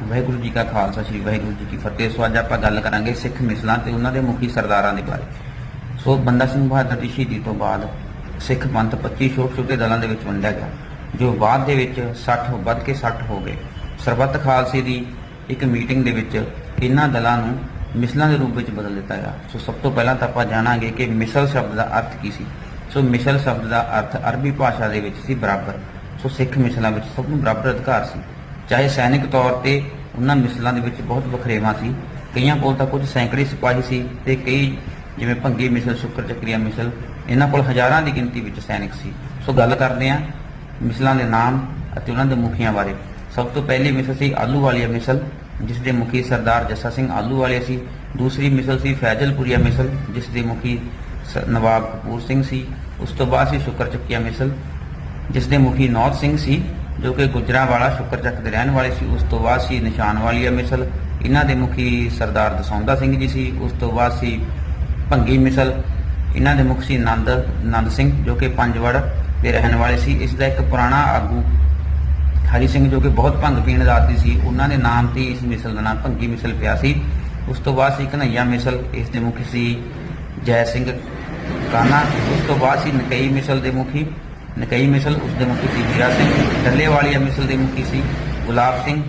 ਵਾਹਿਗੁਰੂ ਜੀ ਕਾ ਖਾਲਸਾ, ਸ੍ਰੀ ਵਾਹਿਗੁਰੂ ਜੀ ਕੀ ਫਤਿਹ। ਸੋ ਅੱਜ ਆਪਾਂ ਗੱਲ ਕਰਾਂਗੇ ਸਿੱਖ ਮਿਸਲਾਂ ਤੇ ਉਹਨਾਂ ਦੇ ਮੁਖੀ ਸਰਦਾਰਾਂ ਦੇ ਬਾਰੇ। ਸੋ ਬੰਦਾ ਸਿੰਘ ਬਹਾਦਰ ਦੀ ਸ਼ਹੀਦੀ ਤੋਂ ਬਾਅਦ ਸਿੱਖ ਪੰਥ 25 ਛੋਟੇ ਛੋਟੇ ਦਲਾਂ ਦੇ ਵਿੱਚ ਵੰਡਿਆ ਗਿਆ, ਜੋ ਬਾਅਦ ਦੇ ਵਿੱਚ 60 ਵੱਧ ਕੇ 60 ਹੋ ਗਏ। ਸਰਬੱਤ ਖਾਲਸੇ ਦੀ ਇੱਕ ਮੀਟਿੰਗ ਦੇ ਵਿੱਚ ਇਹਨਾਂ ਦਲਾਂ ਨੂੰ ਮਿਸਲਾਂ ਦੇ ਰੂਪ ਵਿੱਚ ਬਦਲ ਦਿੱਤਾ ਗਿਆ। ਸੋ ਸਭ ਤੋਂ ਪਹਿਲਾਂ ਤਾਂ ਆਪਾਂ ਜਾਣਾਂਗੇ ਕਿ ਮਿਸਲ ਸ਼ਬਦ ਦਾ ਅਰਥ ਕੀ ਸੀ। ਸੋ ਮਿਸਲ ਸ਼ਬਦ ਦਾ ਅਰਥ ਅਰਬੀ ਭਾਸ਼ਾ ਦੇ ਵਿੱਚ ਸੀ ਬਰਾਬਰ। ਸੋ ਸਿੱਖ ਮਿਸਲਾਂ ਵਿੱਚ ਸਭ ਨੂੰ ਬਰਾਬਰ ਅਧਿਕਾਰ ਸੀ। ਚਾਹੇ ਸੈਨਿਕ ਤੌਰ ਤੇ ਉਹਨਾਂ ਮਿਸਲਾਂ ਦੇ ਵਿੱਚ ਬਹੁਤ ਵਖਰੇਵਾਂ ਸੀ, ਕਈਆਂ ਕੋਲ ਤਾਂ ਕੁਝ ਸੈਂਕੜੇ ਸਿਪਾਹੀ ਸੀ ਤੇ ਕਈ ਜਿਵੇਂ ਭੰਗੀ ਮਿਸਲ, ਸ਼ੁਕਰ ਚੱਕਰੀਆ ਮਿਸਲ, ਇਹਨਾਂ ਕੋਲ ਹਜ਼ਾਰਾਂ ਦੀ ਗਿਣਤੀ ਵਿੱਚ ਸੈਨਿਕ ਸੀ। ਸੋ ਗੱਲ ਕਰਦੇ ਹਾਂ ਮਿਸਲਾਂ ਦੇ ਨਾਮ ਅਤੇ ਉਹਨਾਂ ਦੇ ਮੁਖੀਆਂ ਬਾਰੇ। ਸਭ ਤੋਂ ਪਹਿਲੀ ਮਿਸਲ ਸੀ ਆਲੂ ਵਾਲੀਆ ਮਿਸਲ, ਜਿਸ ਦੇ ਮੁਖੀ ਸਰਦਾਰ ਜੱਸਾ ਸਿੰਘ ਆਲੂ ਵਾਲੇ ਸੀ। ਦੂਸਰੀ ਮਿਸਲ ਸੀ ਫੈਜ਼ਲਪੁਰੀਆ ਮਿਸਲ, ਜਿਸ ਦੇ ਮੁਖੀ ਸ- ਨਵਾਬ ਕਪੂਰ ਸਿੰਘ ਸੀ। ਉਸ ਤੋਂ ਬਾਅਦ ਸੀ ਸ਼ੁਕਰ ਚੱਕੀਆ ਮਿਸਲ, ਜਿਸ ਦੇ ਮੁਖੀ ਨੌਤ ਸਿੰਘ ਸੀ। ਜੋ ਕਿ ਗੁਜਰਾਂਵਾਲਾ ਸ਼ੁਕਰ ਚੱਕ ਦੇ ਰਹਿਣ ਵਾਲੇ ਸੀ, ਉਸ ਤੋਂ ਬਾਅਦ ਸੀ ਨਿਸ਼ਾਨ ਵਾਲੀਆ ਮਿਸਲ ਇਹਨਾਂ ਦੇ ਮੁਖੀ ਸਰਦਾਰ ਦਸੌਂਦਾ ਸਿੰਘ ਜੀ ਸੀ, ਉਸ ਤੋਂ ਬਾਅਦ ਸੀ ਭੰਗੀ ਮਿਸਲ। ਇਹਨਾਂ ਦੇ ਮੁਖੀ ਸੀ ਨੰਦ ਨੰਦ ਸਿੰਘ, ਜੋ ਕਿ ਪੰਜਵੜ ਦੇ ਰਹਿਣ ਵਾਲੇ ਸੀ। ਇਸ ਦਾ ਇੱਕ ਪੁਰਾਣਾ ਆਗੂ ਹਰੀ ਸਿੰਘ, ਜੋ ਕਿ ਬਹੁਤ ਭੰਗ ਪੀਣ ਦਾ ਆਦੀ ਸੀ, ਉਹਨਾਂ ਦੇ ਨਾਮ ਤੇ ਇਸ ਮਿਸਲ ਦਾ ਨਾਮ ਭੰਗੀ ਮਿਸਲ ਪਿਆ ਸੀ। ਉਸ ਤੋਂ ਬਾਅਦ ਸੀ ਕਨਈਆ ਮਿਸਲ, ਇਸ ਦੇ ਮੁਖੀ ਸੀ ਜੈ ਸਿੰਘ ਕਾਨਾ। ਉਸ ਤੋਂ ਬਾਅਦ ਸੀ ਨਕਈ ਮਿਸਲ ਦੇ ਮੁਖੀ। ਨਕਈ ਮਿਸਲ ਉਸ ਦੇ ਮੁਖੀ ਸੀ ਜੀਰਾ ਸਿੰਘ ਡੱਲੇ ਵਾਲੀਆ ਮਿਸਲ ਦੇ ਮੁਖੀ ਸੀ ਗੁਲਾਬ ਸਿੰਘ